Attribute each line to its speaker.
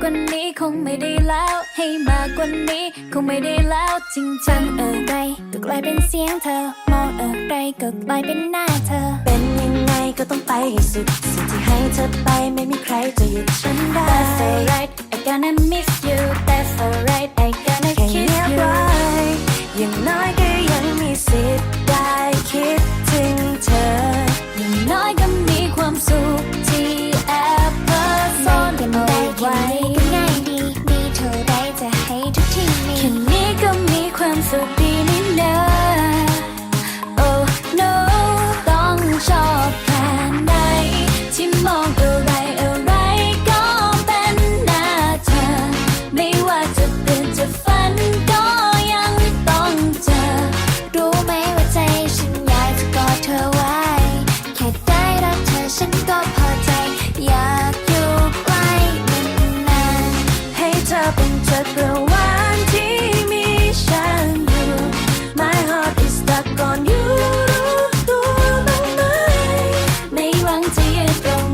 Speaker 1: กว่านี้คงไม่ได้แล้ว ให้มากกว่านี้คงไม่ได้แล้วจริงจังอะ
Speaker 2: ไรก็กลายเป็นเสียงเธอ มองอะไรก็กลายเป็นหน้าเธอ
Speaker 3: เป็นยังไงก็ต้องไปให้สุด สิ่งที่ให้เธอไปไม่มีใครจะหยุดฉันได้ That's alright
Speaker 1: I gonna miss
Speaker 2: จะให้ทุกที่มีแค่
Speaker 1: นี้ก็มีความสุขดีนี่นะโอ้ no ต้องชอบแค่ไหนที่มองอะไรอะไรก็เป็นหน้าเธอ ไม่ว่าจะตื่นจะฝันก็ยังต้องเจอ
Speaker 2: รู้ไหมว่าใจฉันอยากจะกอดเธอไว้ แค่ได้รักเธอฉันก็พอ
Speaker 1: it's gone.